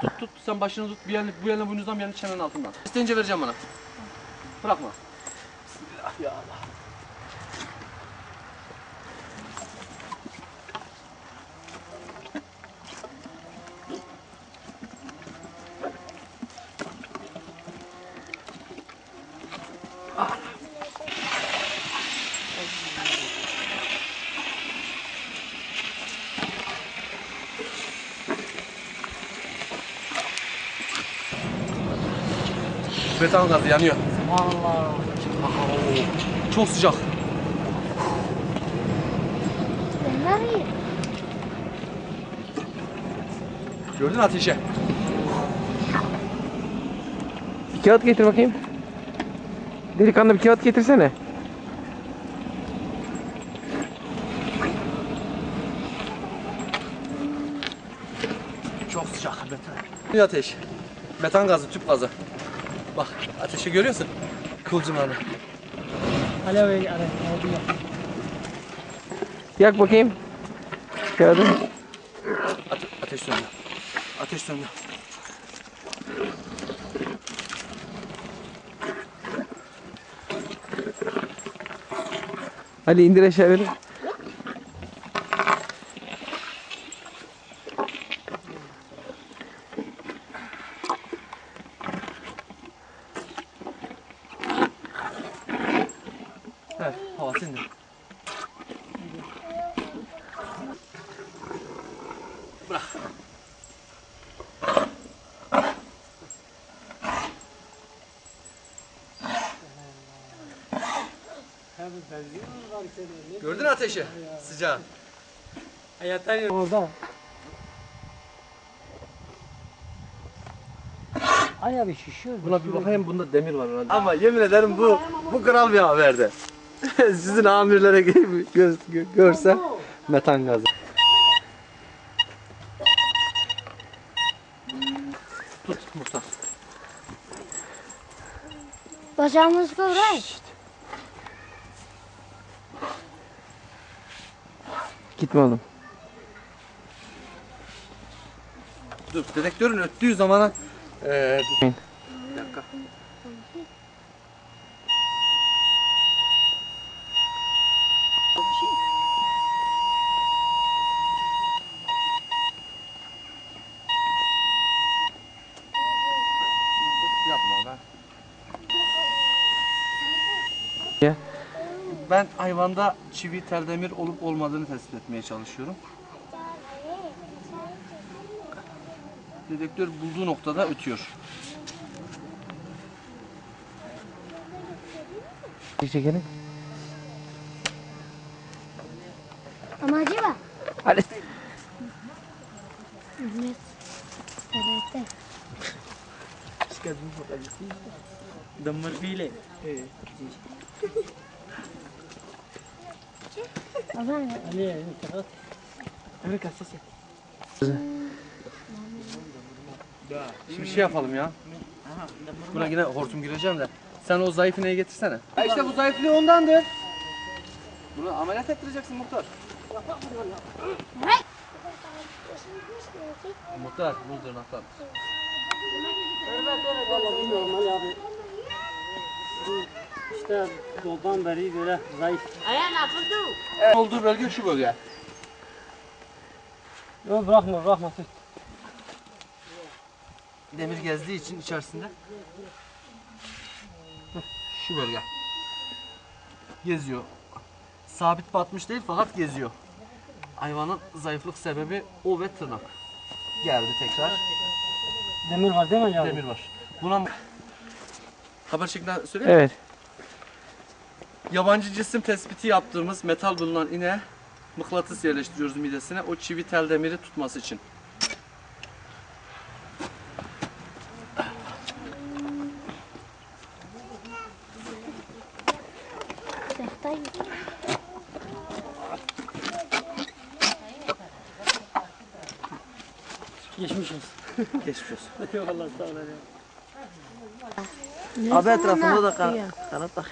Tut tut sen başını tut bir yerini, bu yerine boynuzdan bir yerini çenenin altından. İsteyince vereceğim bana. Bırakma. Bismillah ya Allah. Metan gazı yanıyor. Vallahi. Çok sıcak. Gördün mü ateşi? Bir kağıt getir bakayım. Delikanlı bir kağıt getirsene. Çok sıcak metan. Ateş. Metan gazı, tüp gazı. Bak ateşi görüyorsun. Kıvılcımlarını. Alev aldım. Yak bakayım. Kağıdı. Ate ateş söndü. Ateş söndü. Ali indir aşağı ver. Evet, havası indi. Bırak. Gördün mü ateşi? Sıcağı. Hayatlar orada. Ay abi şişiyor. Buna bir bakayım bunda demir var herhalde. Ama yemin ederim bu bu kral bir haberdi. Sizin amirlere gö gö görse metan gazı. Tut Mustafa. Bacağımız kıvray. Gitme oğlum. Dur dedektörün öttüğü zamana eee bir dakika. Ben hayvanda çivi tel demir olup olmadığını tespit etmeye çalışıyorum. Dedektör bulduğu noktada ötüyor. Çekelim. Ama acaba? Hadi. Evet. Damar bile. Evet. Şimdi şey yapalım ya. Buna yine hortum gireceğim de. Sen o zayıf ineği getirsene. Ha işte bu zayıflığı ondandır. Bunu ameliyat ettireceksin muhtar. Muhtar bu tırnaklar. Evet evet vallahi bilmiyorum Ali abi işte doğudan beri böyle zayıf. Evet. Olduğu bölge şu bölge. Yok bırakma bırakma tut. Demir gezdiği için içerisinde. Şu bölge. Geziyor. Sabit batmış değil fakat geziyor. Hayvanın zayıflık sebebi o ve tırnak. Geldi tekrar. Demir var değil mi ya? Demir var. Buna haber şeklinde söyleyeyim. mi? Evet. Yabancı cisim tespiti yaptığımız metal bulunan ineğe mıknatıs yerleştiriyoruz midesine o çivi tel demiri tutması için. Geçmiş olsun. Geçmiş olsun. Yok Allah sağ ol ya. Abi etrafında da kanat tak.